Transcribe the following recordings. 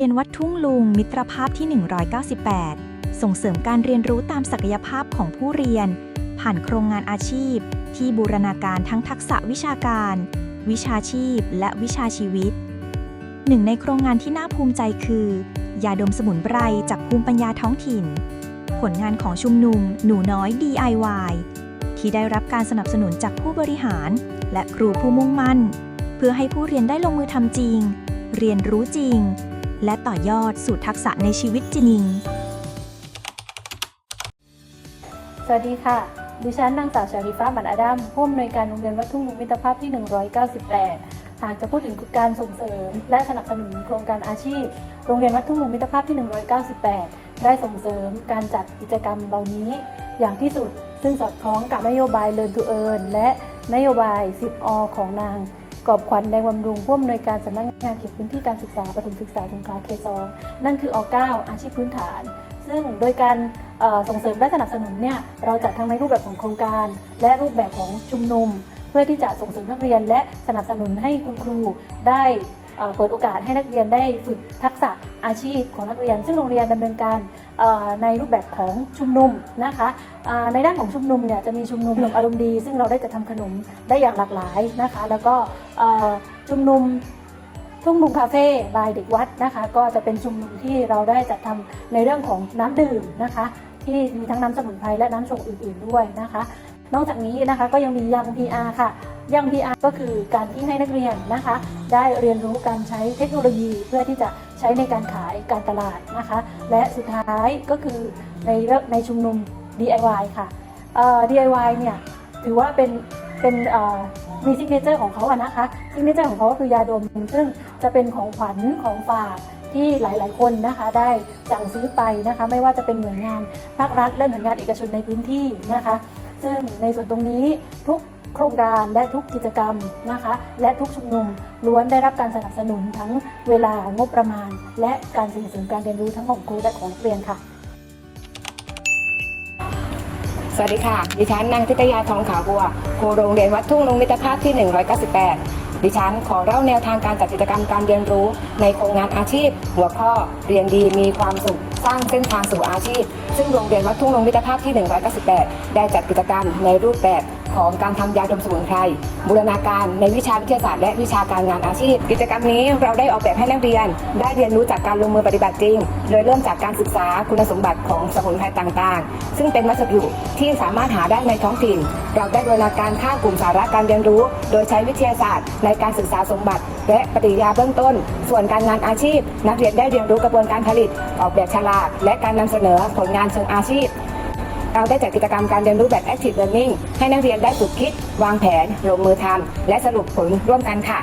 เรียนวัดทุ่งลุงมิตรภาพที่ 198 ส่งเสริมการเรียนรู้ตามศักยภาพของผู้เรียน ผ่านโครงงานอาชีพ ที่บูรณาการทั้งทักษะวิชาการ วิชาชีพ และวิชาชีวิต หนึ่งในโครงงานที่น่าภูมิใจคือยาดมสมุนไพรจากภูมิปัญญาท้องถิ่น ผลงานของชุมนุม หนูน้อย DIY ที่ได้รับการสนับสนุนจากผู้บริหาร และครูผู้มุ่งมั่น เพื่อให้ผู้เรียนได้ลงมือทำจริง เรียนรู้จริง และต่อยอดสู่ทักษะในชีวิตจริง สวัสดีค่ะ ดิฉันนางสาวชาริฟ้าบันอาดัมผู้อำนวยการโรงเรียนวัดทุ่งลุงมิตรภาพที่ 198 หากจะพูดถึงการส่งเสริม และสนับสนุนโครงการอาชีพ โรงเรียนวัดทุ่งลุงมิตรภาพที่ 198 ได้ส่งเสริมการจัดกิจกรรมเหล่านี้ อย่างที่สุดซึ่งสอดคล้องกับนโยบาย Learn to Earn และนโยบาย 10 อ ของนาง กอบขวัญแดงบำรุงผู้อำนวยการสำนักงานเขตพื้นที่การศึกษาประถมศึกษาสงขลาเขตสองนั่นคืออ9อาชีพพื้นฐาน ซึ่งโดยการส่งเสริมและสนับสนุนเนี่ยเราจัดทั้งในรูปแบบของโครงการ และรูปแบบของชุมนุม เพื่อที่จะส่งเสริมนักเรียนและสนับสนุนให้คุณครูได้ เปิดโอกาสให้นักเรียนได้ฝึกทักษะอาชีพของนักเรียน ซึ่งโรงเรียนดำเนินการในรูปแบบของชุมนุมนะคะในด้านของชุมนุมเนี่ยจะมีชุมนุมขนมอารมณ์ดี ซึ่งเราได้จัดทำขนมได้อย่างหลากหลายนะคะ แล้วก็ชุมนุมทุ่งลุงคาเฟ่บายเด็กวัดนะคะ ก็จะเป็นชุมนุมที่เราได้จัดทำในเรื่องของน้ำดื่มนะคะ ที่มีทั้งน้ำสมุนไพรและน้ำชงอื่น ๆด้วยนะคะ นอกจากนี้นะคะก็ยังมียัง PR ค่ะยัง PR ก็คือการที่ให้นักเรียนนะคะ ได้เรียนรู้การใช้เทคโนโลยีเพื่อที่จะใช้ในการขายการตลาดนะคะ และสุดท้ายก็คือในในชุมนุม DIY ค่ะ DIY เนี่ยถือว่าเป็นเป็นมีซิกเนเจอร์ของเขาอะนะคะซิกเนเจอร์ของเขาก็คือยาดม ซึ่งจะเป็นของขวัญของฝากที่หลาย ๆ คนนะคะได้สั่งซื้อไปนะคะ ไม่ว่าจะเป็นหน่วยงานภาครัฐและหน่วยงานเอกชนในพื้นที่นะคะ ซึ่งในส่วนตรงนี้ทุกโครงการและทุกกิจกรรมนะคะ และทุกชุมนุมล้วนได้รับการสนับสนุนทั้งเวลางบประมาณ และการส่งเสริมการเรียนรู้ทั้งของครูและของนักเรียนค่ะ สวัสดีค่ะ ดิฉันนางทิตยาทองขาวบัวครูโรงเรียนวัดทุ่งลุงมิตรภาพที่ 198 ดิฉันขอเล่าแนวทางการจัดกิจกรรมการเรียนรู้ ในโครงงานอาชีพ หัวข้อเรียนดีมีความสุขสร้างเส้นทางสู่อาชีพ ซึ่งโรงเรียนวัดทุ่งลงวิทยาภาพที่ 198 ได้จัดกิจกรรมในรูปแบบ ของการทำยาดมสมุนไพรบูรณาการในวิชาวิทยาศาสตร์และวิชาการงานอาชีพ กิจกรรมนี้เราได้ออกแบบให้นักเรียน ได้เรียนรู้จากการลงมือปฏิบัติจริง โดยเริ่มจากการศึกษาคุณสมบัติของสมุนไพรต่างๆ ซึ่งเป็นวัสดุที่สามารถหาได้ในท้องถิ่น เราได้บูรณาการค่ากลุ่มสาระการเรียนรู้ โดยใช้วิทยาศาสตร์ ในการศึกษาสมบัติ และปฏิยาเบื้องต้น ส่วนการงานอาชีพ นักเรียนได้เรียนรู้กระบวนการผลิต ออกแบบฉลากและการนำเสนอผลงานเชิงอาชีพ เราได้จัดกิจกรรมการเรียนรู้แบบ Active Learning ให้นักเรียนได้ฝึกคิด วางแผน ลงมือทำและสรุปผลร่วมกันค่ะ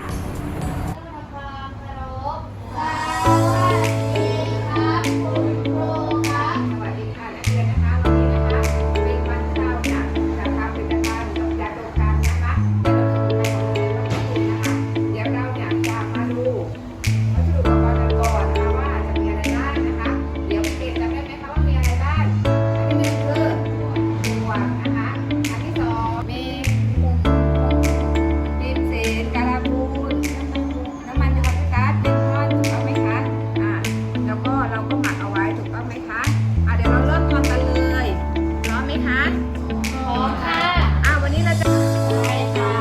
มค่ะอะวันนี้เราจะใช่ค่ะ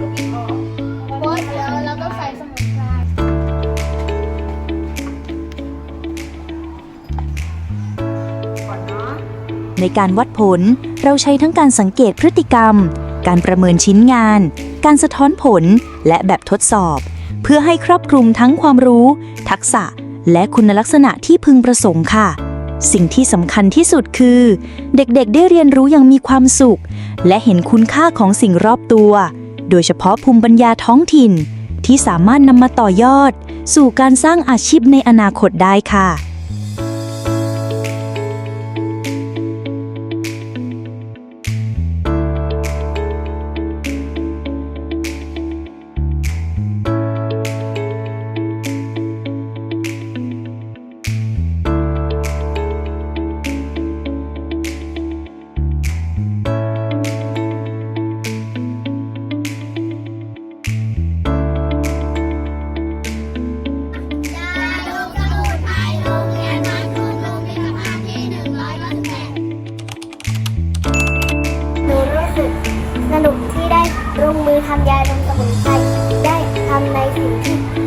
ลูกปิดเดี๋ยวเราต้องใส่สมุนไพรก่อนเนาะในการวัดผลเราใช้ทั้งการสังเกตพฤติกรรม การประเมินชิ้นงาน การสะท้อนผลและแบบทดสอบ เพื่อให้ครอบคลุมทั้งความรู้ ทักษะ และคุณลักษณะที่พึงประสงค์ค่ะ สิ่งที่สำคัญที่สุดคือ เด็กๆ ได้เรียนรู้อย่างมีความสุข และเห็นคุณค่าของสิ่งรอบตัว โดยเฉพาะภูมิปัญญาท้องถิ่น ที่สามารถนำมาต่อยอด สู่การสร้างอาชีพในอนาคตได้ค่ะ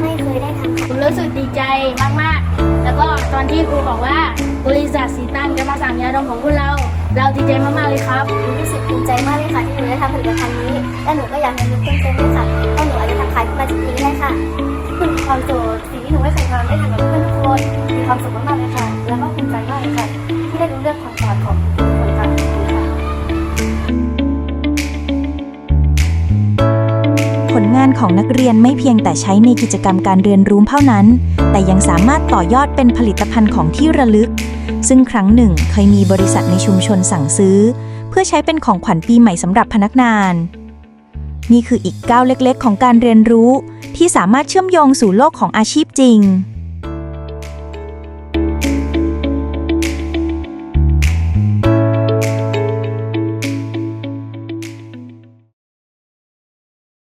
ไม่เคยได้ทำผมรู้สึกดีใจมากๆ แล้วก็ตอนที่ครูบอกว่าบริษัทสีตันจะมาสั่งยาดองของพวกเรา เราดีใจมากๆเลยครับรู้สึกภูมิใจมากเลยค่ะที่หนูได้ทำผลิตภัณฑ์นี้ และหนูก็อยากเรียนรู้เพิ่มเติมด้วยค่ะให้หนูอาจจะทำขายขึ้นมาจุดนี้ได้ค่ะคุณความสุขสิ่งที่หนูไม่เคยทำได้ทำกับเพื่อนทุกคนมีความสุขมากๆเลยค่ะ แล้วก็ภูมิใจมากเลยค่ะที่ได้รู้เรื่องความสอนของ ของนักเรียนไม่เพียงแต่ใช้ในกิจกรรมการเรียนรู้เท่านั้น แต่ยังสามารถต่อยอดเป็นผลิตภัณฑ์ของที่ระลึก ซึ่งครั้งหนึ่งเคยมีบริษัทในชุมชนสั่งซื้อ เพื่อใช้เป็นของขวัญปีใหม่สำหรับพนักงาน นี่คืออีกก้าวเล็กๆ ของการเรียนรู้ ที่สามารถเชื่อมโยงสู่โลกของอาชีพจริง